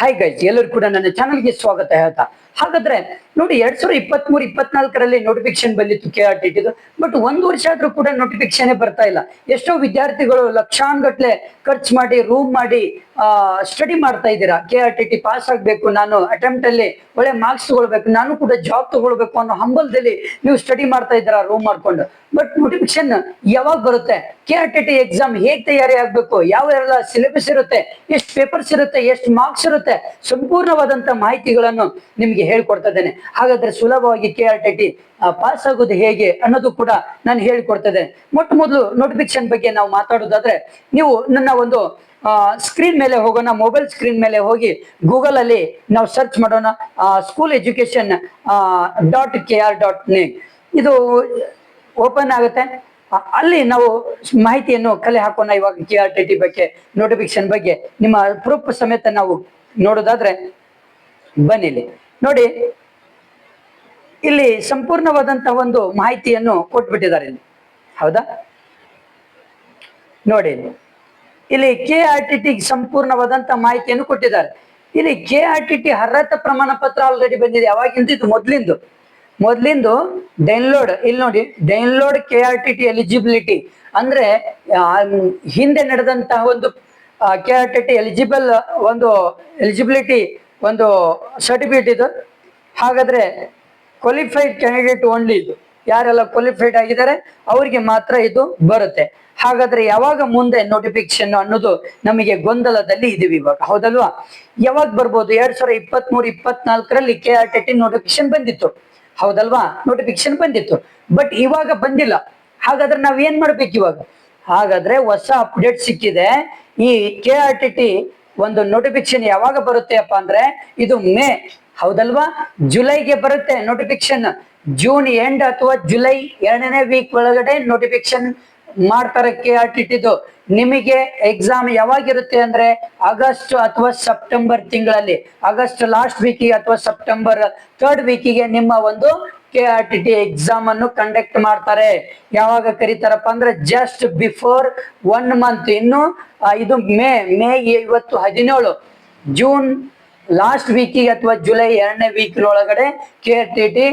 Hi guys ಎಲ್ಲರೂ ಕೂಡ ನನ್ನ ಚಾನಲ್ಗೆ ಸ್ವಾಗತ ಹೇಳ್ತಾ ಹಾಗಾದ್ರೆ ನೋಡಿ ಎರಡ್ ಸಾವಿರದ ಇಪ್ಪತ್ತ್ ಮೂರು ಇಪ್ಪತ್ನಾಲ್ಕರಲ್ಲಿ ನೋಟಿಫಿಕೇಶನ್ ಬಂದಿತ್ತು ಕೆ ಆರ್ ಟಿ ಬಟ್ ಒಂದ್ ವರ್ಷ ಆದ್ರೂ ಕೂಡ ನೋಟಿಫಿಕೇಶನ್ ಬರ್ತಾ ಇಲ್ಲ. ಎಷ್ಟೋ ವಿದ್ಯಾರ್ಥಿಗಳು ಲಕ್ಷಾನ್ಗಟ್ಲೆ ಖರ್ಚು ಮಾಡಿ ರೂಮ್ ಮಾಡಿ ಸ್ಟಡಿ ಮಾಡ್ತಾ ಇದ್ದೀರಾ? K R T T pass ಆಗ್ಬೇಕು, ನಾನು ಅಟೆಂಪ್ಟ್ ಅಲ್ಲಿ ಒಳ್ಳೆ ಮಾರ್ಕ್ಸ್ ತಗೊಳ್ಬೇಕು, ನಾನು ಕೂಡ ಜಾಬ್ ತಗೊಳ್ಬೇಕು ಅನ್ನೋ ಹಂಬಲದಲ್ಲಿ ನೀವು ಸ್ಟಡಿ ಮಾಡ್ತಾ ಇದ್ದೀರಾ ರೂಮ್ ಮಾಡ್ಕೊಂಡು. ಬಟ್ ನೋಟಿಫಿಕೇಶನ್ ಯಾವಾಗ ಬರುತ್ತೆ? K R T T exam ಹೇಗ್ ತಯಾರಿ ಆಗ್ಬೇಕು? ಯಾವ ಎಲ್ಲ ಸಿಲೆಬಸ್ ಇರುತ್ತೆ? ಎಷ್ಟು ಪೇಪರ್ಸ್ ಇರುತ್ತೆ? ಎಷ್ಟು ಮಾರ್ಕ್ಸ್ ಇರುತ್ತೆ? ಸಂಪೂರ್ಣವಾದಂತ ಮಾಹಿತಿಗಳನ್ನು ನಿಮ್ಗೆ ಹೇಳ್ಕೊಡ್ತಾ ಇದ್ದೇನೆ ಹಾಗಾದ್ರೆ ಸುಲಭವಾಗಿ ಕೆ ಆರ್ ಟಿ ಪಾಸ್ ಆಗೋದು ಹೇಗೆ ಅನ್ನೋದು ಕೂಡ ನಾನು ಹೇಳ್ಕೊಡ್ತಾ ಇದ್ದೇನೆ ಮೊಟ್ಟ ಮೊದಲು ನೋಟಿಫಿಕೇಶನ್ ಬಗ್ಗೆ ನಾವು ಮಾತಾಡೋದಾದ್ರೆ, ನೀವು ನನ್ನ ಒಂದು ಸ್ಕ್ರೀನ್ ಮೇಲೆ ಹೋಗೋಣ, ಮೊಬೈಲ್ ಸ್ಕ್ರೀನ್ ಮೇಲೆ ಹೋಗಿ ಗೂಗಲ್ ಅಲ್ಲಿ ನಾವು ಸರ್ಚ್ ಮಾಡೋಣ school education dot K R dot name ಇದು ಓಪನ್ ಆಗುತ್ತೆ. ಅಲ್ಲಿ ನಾವು ಮಾಹಿತಿಯನ್ನು ಕಲೆ ಹಾಕೋಣ ಇವಾಗ ಕೆ ಆರ್ ಟಿ ಟಿ ಬಗ್ಗೆ, ನೋಟಿಫಿಕೇಶನ್ ಬಗ್ಗೆ. ನಿಮ್ಮ ಪ್ರೂಫ್ ಸಮೇತ ನಾವು ನೋಡೋದಾದ್ರೆ ಬನ್ನಿಲ್ಲಿ. ನೋಡಿ, ಇಲ್ಲಿ ಸಂಪೂರ್ಣವಾದಂತಹ ಒಂದು ಮಾಹಿತಿಯನ್ನು ಕೊಟ್ಬಿಟ್ಟಿದ್ದಾರೆ ಇಲ್ಲಿ. ಹೌದಾ? ನೋಡಿ, ಇಲ್ಲಿ. ಕೆ ಆರ್ ಟಿ ಟಿ ಸಂಪೂರ್ಣವಾದಂತ ಮಾಹಿತಿಯನ್ನು ಕೊಟ್ಟಿದ್ದಾರೆ. ಇಲ್ಲಿ ಕೆ ಆರ್ ಟಿ ಟಿ ಅರ್ಹತಾ ಪ್ರಮಾಣ ಪತ್ರ ಆಲ್ರೆಡಿ ಬಂದಿದೆ. ಯಾವಾಗಿಂದ ಇದು? ಮೊದ್ಲಿಂದು. ಮೊದ್ಲಿಂದು ಡೈನ್ಲೋಡ್ ಇಲ್ಲಿ ನೋಡಿ download K R T T eligibility ಅಂದ್ರೆ ಹಿಂದೆ ನಡೆದಂತಹ ಒಂದು K R T T eligible ಒಂದು ಎಲಿಜಿಬಿಲಿಟಿ ಒಂದು ಸರ್ಟಿಫಿಕೇಟ್ ಇದು. ಹಾಗಾದ್ರೆ ಕ್ವಾಲಿಫೈಡ್ ಕ್ಯಾಂಡಿಡೇಟ್ ಓನ್ಲಿ ಇದು. ಯಾರೆಲ್ಲ ಕ್ವಾಲಿಫೈಡ್ ಆಗಿದ್ದಾರೆ, ಅವರಿಗೆ ಮಾತ್ರ ಇದು ಬರುತ್ತೆ. ಹಾಗಾದ್ರೆ ಯಾವಾಗ ಮುಂದೆ ನೋಟಿಫಿಕೇಶನ್ ಅನ್ನೋದು ನಮಗೆ ಗೊಂದಲದಲ್ಲಿ ಇದೀವಿ ಇವಾಗ. ಹೌದಲ್ವಾ? ಯಾವಾಗ ಬರ್ಬೋದು? ಎರಡು ಸಾವಿರದ ಇಪ್ಪತ್ತ್ ಮೂರು ಇಪ್ಪತ್ನಾಲ್ಕರಲ್ಲಿ ಕೆ ಆರ್ ಟಿ ನೋಟಿಫಿಕೇಶನ್ ಬಂದಿತ್ತು. ಹೌದಲ್ವಾ? ನೋಟಿಫಿಕೇಶನ್ ಬಂದಿತ್ತು. ಬಟ್ ಇವಾಗ ಬಂದಿಲ್ಲ. ಹಾಗಾದ್ರೆ ನಾವ್ ಏನ್ ಮಾಡ್ಬೇಕು ಇವಾಗ? ಹಾಗಾದ್ರೆ ಹೊಸ ಅಪ್ಡೇಟ್ ಸಿಕ್ಕಿದೆ. ಈ ಕೆ ಆರ್ ಟಿ ಟಿ ಒಂದು ನೋಟಿಫಿಕೇಶನ್ ಯಾವಾಗ ಬರುತ್ತೆ ಅಪ್ಪ ಅಂದ್ರೆ ಇದು ಮೇ, ಹೌದಲ್ವಾ? ಜುಲೈಗೆ ಬರುತ್ತೆ ನೋಟಿಫಿಕೇಶನ್ ಜೂನ್ ಎಂಡ್ ಅಥವಾ ಜುಲೈ ಎರಡನೇ ವೀಕ್ ಒಳಗಡೆ ನೋಟಿಫಿಕೇಶನ್ ಮಾಡ್ತಾರೆ ಕೆ ಆರ್ ಟಿ ಟಿದು ನಿಮಗೆ ಎಕ್ಸಾಮ್ ಯಾವಾಗಿರುತ್ತೆ ಅಂದ್ರೆ ಆಗಸ್ಟ್ ಅಥವಾ ಸೆಪ್ಟೆಂಬರ್ ತಿಂಗಳಲ್ಲಿ, ಆಗಸ್ಟ್ ಲಾಸ್ಟ್ ವೀಕಿಗೆ ಅಥವಾ ಸೆಪ್ಟೆಂಬರ್ ಥರ್ಡ್ ವೀಕಿಗೆ ನಿಮ್ಮ ಒಂದು K R T T exam ಅನ್ನು ಕಂಡಕ್ಟ್ ಮಾಡ್ತಾರೆ. ಯಾವಾಗ ಕರೀತಾರಪ್ಪ ಅಂದ್ರೆ ಜಸ್ಟ್ ಬಿಫೋರ್ ಒನ್ ಮಂತ್ ಇನ್ನು ಇದು ಮೇ ಮೇ ಇವತ್ತು ಹದಿನೇಳು ಜೂನ್ ಲಾಸ್ಟ್ ವೀಕಿಗೆ ಅಥವಾ ಜುಲೈ ಎರಡನೇ ವೀಕ್ ಒಳಗಡೆ K R T T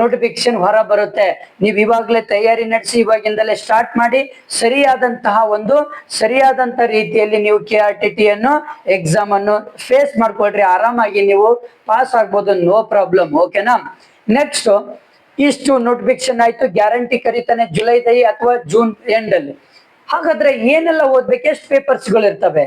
notification ಹೊರ ಬರುತ್ತೆ. ನೀವು ಇವಾಗಲೇ ತಯಾರಿ ನಡೆಸಿ, ಇವಾಗಿಂದಲೇ ಸ್ಟಾರ್ಟ್ ಮಾಡಿ, ಸರಿಯಾದಂತಹ ಒಂದು, ಸರಿಯಾದಂತ ರೀತಿಯಲ್ಲಿ ನೀವು ಕೆ ಆರ್ ಟಿ ಟಿ ಅನ್ನು ಎಕ್ಸಾಮ್ ಅನ್ನು ಫೇಸ್ ಮಾಡ್ಕೊಳ್ರಿ. ಆರಾಮಾಗಿ ನೀವು ಪಾಸ್ ಆಗ್ಬೋದು ನೋ ಪ್ರಾಬ್ಲಮ್ ಓಕೆನಾ ನೆಕ್ಸ್ಟ್ ಇಷ್ಟು ನೋಟಿಫಿಕೇಶನ್ ಆಯ್ತು. ಗ್ಯಾರಂಟಿ ಕರೀತಾನೆ ಜುಲೈ ದೈ ಅಥವಾ ಜೂನ್ ಎಂಡ್ ಅಲ್ಲಿ. ಹಾಗಾದ್ರೆ ಏನೆಲ್ಲ ಓದ್ಬೇಕು? ಎಷ್ಟು ಪೇಪರ್ಸ್ಗಳು ಇರ್ತವೆ?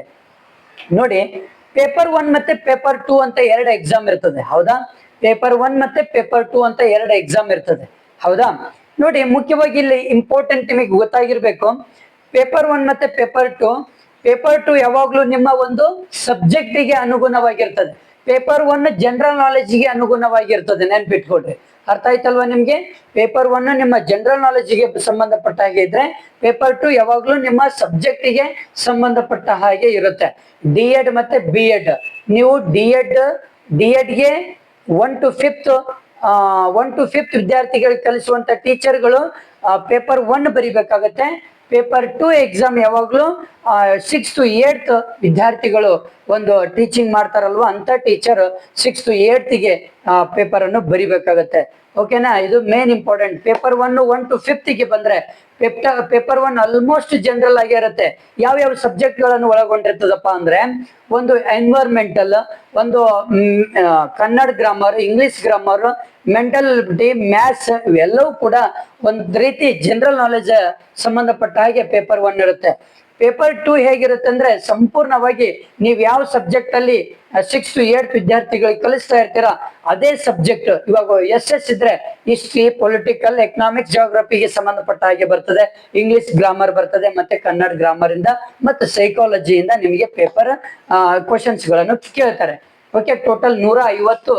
ನೋಡಿ ಪೇಪರ್ ಒನ್ ಮತ್ತೆ ಪೇಪರ್ ಟೂ ಅಂತ ಎರಡು ಎಕ್ಸಾಮ್ ಇರ್ತದೆ. ಹೌದಾ? ಪೇಪರ್ ಒನ್ ಮತ್ತೆ ಪೇಪರ್ ಟೂ ಅಂತ ಎರಡು ಎಕ್ಸಾಮ್ ಇರ್ತದೆ. ಹೌದಾ? ನೋಡಿ, ಮುಖ್ಯವಾಗಿ ಇಲ್ಲಿ ಇಂಪಾರ್ಟೆಂಟ್ ನಿಮಗೆ ಗೊತ್ತಾಗಿರ್ಬೇಕು. ಪೇಪರ್ ಒನ್ ಮತ್ತೆ ಪೇಪರ್ ಟು ಪೇಪರ್ ಟು ಯಾವಾಗ್ಲೂ ನಿಮ್ಮ ಒಂದು ಸಬ್ಜೆಕ್ಟಿಗೆ ಅನುಗುಣವಾಗಿರ್ತದೆ. ಪೇಪರ್ ಒನ್ ಜನರಲ್ ನಾಲೆಜ್ಗೆ ಅನುಗುಣವಾಗಿರ್ತದೆ ನೆನ್ಪಿಟ್ಕೊಡ್ರಿ ಅರ್ಥ ಆಯ್ತಲ್ವಾ ನಿಮ್ಗೆ? ಪೇಪರ್ ಒನ್ ನಿಮ್ಮ ಜನರಲ್ ನಾಲೆಜ್ಗೆ ಸಂಬಂಧಪಟ್ಟ ಹಾಗೆ ಇದ್ರೆ, ಪೇಪರ್ ಟು ಯಾವಾಗ್ಲೂ ನಿಮ್ಮ ಸಬ್ಜೆಕ್ಟಿಗೆ ಸಂಬಂಧಪಟ್ಟ ಹಾಗೆ ಇರುತ್ತೆ. ಡಿ ಎಡ್ ಮತ್ತೆ ಬಿ ಎಡ್ ನೀವು D Ed D ಎಡ್ಗೆ one to fifth one to fifth ವಿದ್ಯಾರ್ಥಿಗಳಿಗೆ ಕಲಿಸುವಂತ ಟೀಚರ್ಗಳು ಪೇಪರ್ ಒನ್ ಬರಿಬೇಕಾಗತ್ತೆ. ಪೇಪರ್ ಟು ಎಕ್ಸಾಮ್ ಯಾವಾಗಲೂ ಸಿಕ್ಸ್ ಟು ಏಟ್ ವಿದ್ಯಾರ್ಥಿಗಳು ಒಂದು ಟೀಚಿಂಗ್ ಮಾಡ್ತಾರಲ್ವ, ಅಂತ ಟೀಚರ್ ಸಿಕ್ಸ್ ಟು ಏಟ್ಗೆ ಪೇಪರನ್ನು ಬರಿಬೇಕಾಗತ್ತೆ. ಓಕೆನಾ ಇದು main important paper one one to ಫಿಫ್ತ್ಗೆ ಬಂದ್ರೆ ಪೇಪರ್ ಒನ್ ಆಲ್ಮೋಸ್ಟ್ ಜನರಲ್ ಆಗಿರುತ್ತೆ ಯಾವ್ಯಾವ ಸಬ್ಜೆಕ್ಟ್ಗಳನ್ನು ಒಳಗೊಂಡಿರ್ತದಪ್ಪ ಅಂದ್ರೆ, ಒಂದು ಎನ್ವೈರ್ಮೆಂಟಲ್ ಒಂದು Kannada grammar English grammar mental D maths ಇವೆಲ್ಲವೂ ಕೂಡ ಒಂದ್ ರೀತಿ ಜನರಲ್ ನಾಲೆಜ್ ಸಂಬಂಧಪಟ್ಟ ಹಾಗೆ ಪೇಪರ್ ಒನ್ ಇರುತ್ತೆ. ಪೇಪರ್ ಟು ಹೇಗಿರುತ್ತೆ ಅಂದ್ರೆ ಸಂಪೂರ್ಣವಾಗಿ ನೀವು ಯಾವ ಸಬ್ಜೆಕ್ಟ್ ಅಲ್ಲಿ ಸಿಕ್ಸ್ ಏಟ್ ವಿದ್ಯಾರ್ಥಿಗಳಿಗೆ ಕಲಿಸ್ತಾ ಇರ್ತೀರಾ ಅದೇ ಸಬ್ಜೆಕ್ಟ್. ಇವಾಗ ಎಸ್ ಎಸ್ ಇದ್ರೆ ಹಿಸ್ಟ್ರಿ, ಪೊಲಿಟಿಕಲ್, ಎಕನಾಮಿಕ್ಸ್ ಜಿಯೋಗ್ರಫಿಗೆ ಸಂಬಂಧಪಟ್ಟ ಹಾಗೆ ಬರ್ತದೆ. ಇಂಗ್ಲಿಷ್ ಗ್ರಾಮರ್ ಬರ್ತದೆ, ಮತ್ತೆ ಕನ್ನಡ ಗ್ರಾಮರ್ ಇಂದ, ಮತ್ತೆ ಸೈಕಾಲಜಿಯಿಂದ ನಿಮಗೆ ಪೇಪರ್ ಕ್ವಶನ್ಸ್ಗಳನ್ನು ಕೇಳ್ತಾರೆ. ಓಕೆ ಟೋಟಲ್ ನೂರ ಐವತ್ತು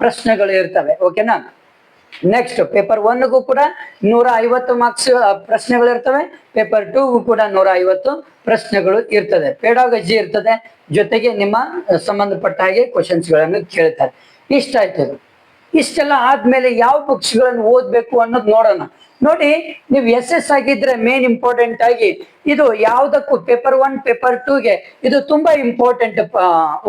ಪ್ರಶ್ನೆಗಳು ಇರ್ತವೆ. ಓಕೆನಾ ನೆಕ್ಸ್ಟ್ ಪೇಪರ್ ಒನ್ಗೂ ಕೂಡ ನೂರ ಐವತ್ತು ಮಾರ್ಕ್ಸ್ ಪ್ರಶ್ನೆಗಳು ಇರ್ತವೆ. ಪೇಪರ್ ಟೂಗೂ ಕೂಡ ನೂರ ಐವತ್ತು ಪ್ರಶ್ನೆಗಳು ಇರ್ತದೆ. ಪೇಡಾಗಜಿ ಇರ್ತದೆ. ಜೊತೆಗೆ ನಿಮ್ಮ ಸಂಬಂಧಪಟ್ಟ ಹಾಗೆ ಕ್ವಶನ್ಸ್ಗಳನ್ನು ಕೇಳ್ತಾರೆ. ಇಷ್ಟ ಆಯ್ತದೆ. ಇಷ್ಟೆಲ್ಲ ಆದ್ಮೇಲೆ ಯಾವ books ಗಳನ್ನು ಓದ್ಬೇಕು ಅನ್ನೋದು ನೋಡೋಣ. ನೋಡಿ, ನೀವು ಎಸ್ ಎಸ್ ಆಗಿದ್ರೆ ಮೇನ್ ಇಂಪಾರ್ಟೆಂಟ್ ಆಗಿ ಇದು ಯಾವ್ದಕ್ಕೂ ಪೇಪರ್ ಒನ್ ಪೇಪರ್ ಟೂಗೆ ಇದು ತುಂಬಾ ಇಂಪಾರ್ಟೆಂಟ್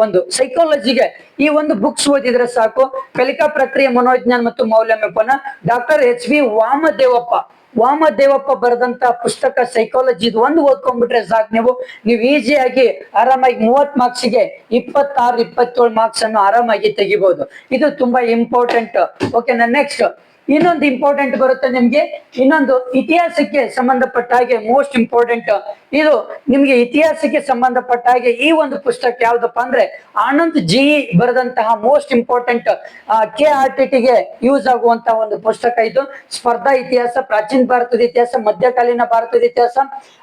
ಒಂದು ಸೈಕಾಲಜಿಗೆ ಈ ಒಂದು ಬುಕ್ಸ್ ಓದಿದ್ರೆ ಸಾಕು. ಕಲಿಕಾ ಪ್ರಕ್ರಿಯೆ, ಮನೋವಿಜ್ಞಾನ ಮತ್ತು ಮೌಲ್ಯಮಾಪನ. Doctor H V Vamadevappa Vamadevappa ಬರೆದಂತ ಪುಸ್ತಕ ಸೈಕಾಲಜಿ ಇದು ಒಂದು ಓದ್ಕೊಂಡ್ಬಿಟ್ರೆ ಸಾಕು ನೀವು. ನೀವು ಈಸಿಯಾಗಿ ಆರಾಮಾಗಿ ಮೂವತ್ ಮಾರ್ಕ್ಸ್ಗೆ ಇಪ್ಪತ್ತಾರು, ಇಪ್ಪತ್ತೇಳು ಮಾರ್ಕ್ಸ್ ಅನ್ನು ಆರಾಮಾಗಿ ತೆಗಿಬಹುದು ಇದು ತುಂಬಾ ಇಂಪಾರ್ಟೆಂಟ್ ಓಕೆನಾ ನೆಕ್ಸ್ಟ್ ಇನ್ನೊಂದು ಇಂಪಾರ್ಟೆಂಟ್ ಬರುತ್ತೆ ನಿಮ್ಗೆ. ಇನ್ನೊಂದು ಇತಿಹಾಸಕ್ಕೆ ಸಂಬಂಧಪಟ್ಟ ಹಾಗೆ ಮೋಸ್ಟ್ ಇಂಪಾರ್ಟೆಂಟ್ ಇದು ನಿಮ್ಗೆ ಇತಿಹಾಸಕ್ಕೆ ಸಂಬಂಧಪಟ್ಟ ಹಾಗೆ ಈ ಒಂದು ಪುಸ್ತಕ ಯಾವ್ದಪ್ಪ ಅಂದ್ರೆ ಆನಂದ್ ಜಿ ಬರೆದಂತಹ most important K R T ಟಿಗೆ ಯೂಸ್ ಆಗುವಂತಹ ಒಂದು ಪುಸ್ತಕ ಇದು. ಸ್ಪರ್ಧಾ ಇತಿಹಾಸ, ಪ್ರಾಚೀನ ಭಾರತದ ಇತಿಹಾಸ, ಮಧ್ಯಕಾಲೀನ ಭಾರತದ ಇತಿಹಾಸ,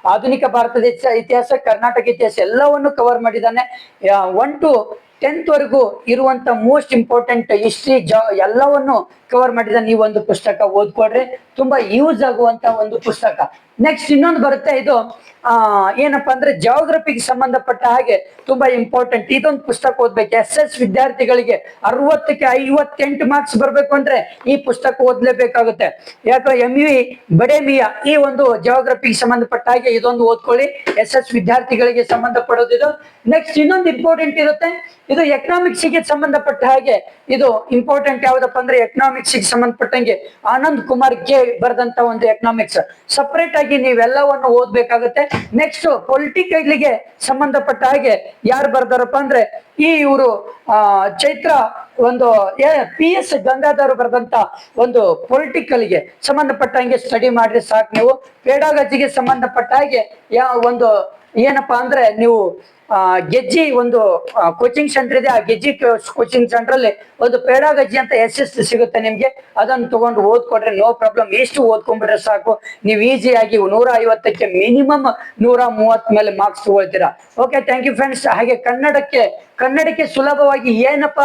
ಆಧುನಿಕ ಭಾರತದ ಇತಿಹಾಸ- ಕರ್ನಾಟಕ ಇತಿಹಾಸ ಎಲ್ಲವನ್ನು ಕವರ್ ಮಾಡಿದ್ದಾನೆ. ಒನ್ ಟು ಟೆಂತ್ ವರೆಗೂ ಇರುವಂತ ಮೋಸ್ಟ್ ಇಂಪಾರ್ಟೆಂಟ್ ಹಿಸ್ಟ್ರಿ ಜಾ ಎಲ್ಲವನ್ನು ಕವರ್ ಮಾಡಿದ ನೀವೊಂದು ಪುಸ್ತಕ ಓದ್ಕೊಡ್ರಿ ತುಂಬಾ ಯೂಸ್ ಆಗುವಂತ ಒಂದು ಪುಸ್ತಕ. ನೆಕ್ಸ್ಟ್ ಇನ್ನೊಂದು ಬರುತ್ತೆ, ಇದು, ಆ, ಏನಪ್ಪಾ ಅಂದ್ರೆ ಜಾಗ್ರಫಿಗೆ ಸಂಬಂಧಪಟ್ಟ ಹಾಗೆ ತುಂಬಾ ಇಂಪಾರ್ಟೆಂಟ್ ಇದೊಂದು ಪುಸ್ತಕ ಓದ್ಬೇಕು. ಎಸ್ ಎಸ್ ವಿದ್ಯಾರ್ಥಿಗಳಿಗೆ ಅರವತ್ತಕ್ಕೆ ಐವತ್ತೆಂಟು ಮಾರ್ಕ್ಸ್ ಬರ್ಬೇಕು ಅಂದ್ರೆ ಈ ಪುಸ್ತಕ ಓದ್ಲೇಬೇಕಾಗುತ್ತೆ. ಯಾಕಂದ್ರೆ ಎಂ ವಿ ಬಡೇಮಿಯ ಈ ಒಂದು ಜಾಗ್ರಫಿಗೆ ಸಂಬಂಧಪಟ್ಟ ಹಾಗೆ ಇದೊಂದು ಓದ್ಕೊಳ್ಳಿ. ಎಸ್ ಎಸ್ ವಿದ್ಯಾರ್ಥಿಗಳಿಗೆ ಇದು. ನೆಕ್ಸ್ಟ್ ಇನ್ನೊಂದು ಇಂಪಾರ್ಟೆಂಟ್ ಇರುತ್ತೆ. ಇದು ಎಕನಾಮಿಕ್ಸ್ಗೆ ಸಂಬಂಧಪಟ್ಟ ಹಾಗೆ ಇದು ಇಂಪಾರ್ಟೆಂಟ್ ಯಾವ್ದಪ್ಪ ಅಂದ್ರೆ ಎಕನಾಮಿಕ್ಸ್ಗೆ ಸಂಬಂಧಪಟ್ಟಂಗೆ ಆನಂದ್ ಕುಮಾರ್ ಕೆ ಬರೆದಂತ ಒಂದು ಎಕನಾಮಿಕ್ಸ್ ಸಪರೇಟ್ ನೀವೆಲ್ಲವನ್ನು ಓದ್ಬೇಕಾಗುತ್ತೆ. ನೆಕ್ಸ್ಟ್ ಪೊಲಿಟಿಕಲ್ಗೆ ಸಂಬಂಧಪಟ್ಟ ಹಾಗೆ ಯಾರು ಬರ್ದಾರಪ್ಪ ಅಂದ್ರೆ, ಈ ಇವರು, ಆ, ಚೈತ್ರ ಒಂದು ಪಿ ಎಸ್ ಗಂಗಾಧರ್ ಬರೆದಂತ ಒಂದು ಪೊಲಿಟಿಕಲ್ಗೆ ಸಂಬಂಧಪಟ್ಟಂಗೆ ಸ್ಟಡಿ ಮಾಡ್ರಿ ಸಾಕು ನೀವು. ಪೇಡಾಗಜಿಗೆ ಸಂಬಂಧಪಟ್ಟ ಹಾಗೆ ಯಾವ ಒಂದು, ಏನಪ್ಪಾ ಅಂದ್ರೆ ನೀವು ಗೆಜ್ಜಿ ಒಂದು ಕೋಚಿಂಗ್ ಸೆಂಟರ್ ಇದೆ. ಆ ಗೆಜ್ಜಿ ಕೋಚಿಂಗ್ ಸೆಂಟರ್ ಅಲ್ಲಿ ಒಂದು ಪೇಡಾಗಜ್ಜಿ ಅಂತ ಎಸ್ ಎಸ್ ಸಿಗುತ್ತೆ ನಿಮ್ಗೆ. ಅದನ್ನ ತಗೊಂಡು ಓದ್ಕೊಡ್ರೆ ನೋ ಪ್ರಾಬ್ಲಮ್ ಎಷ್ಟು ಓದ್ಕೊಂಡ್ಬಿಟ್ರೆ ಸಾಕು? ನೀವು ಈಸಿಯಾಗಿ ನೂರ ಐವತ್ತಕ್ಕೆ ಮಿನಿಮಮ್ ನೂರ ಮೂವತ್ ಮೇಲೆ ಮಾರ್ಕ್ಸ್ ತಗೊಳ್ತೀರಾ. ಓಕೆ ಥ್ಯಾಂಕ್ ಯು ಫ್ರೆಂಡ್ಸ್ ಹಾಗೆ ಕನ್ನಡಕ್ಕೆ ಕನ್ನಡಕ್ಕೆ ಸುಲಭವಾಗಿ ಏನಪ್ಪ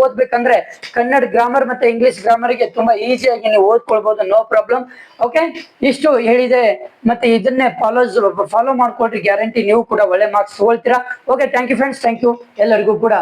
ಓದ್ಬೇಕಂದ್ರೆ ಕನ್ನಡ ಗ್ರಾಮರ್ ಮತ್ತೆ ಇಂಗ್ಲಿಷ್ ಗ್ರಾಮರ್ಗೆ ತುಂಬಾ ಈಸಿಯಾಗಿ ನೀವು ಓದ್ಕೊಳ್ಬಹುದು ನೋ ಪ್ರಾಬ್ಲಮ್ ಓಕೆ ಇಷ್ಟು ಹೇಳಿದೆ. ಮತ್ತೆ ಇದನ್ನೇ ಫಾಲೋಸ್ ಫಾಲೋ ಮಾಡ್ಕೊಳ್ರಿ ಗ್ಯಾರಂಟಿ ನೀವು ಕೂಡ ಒಳ್ಳೆ marks ತಗೊಳ್ತೀರಾ. Okay thank you friends thank you ಎಲ್ಲರಿಗೂ ಕೂಡ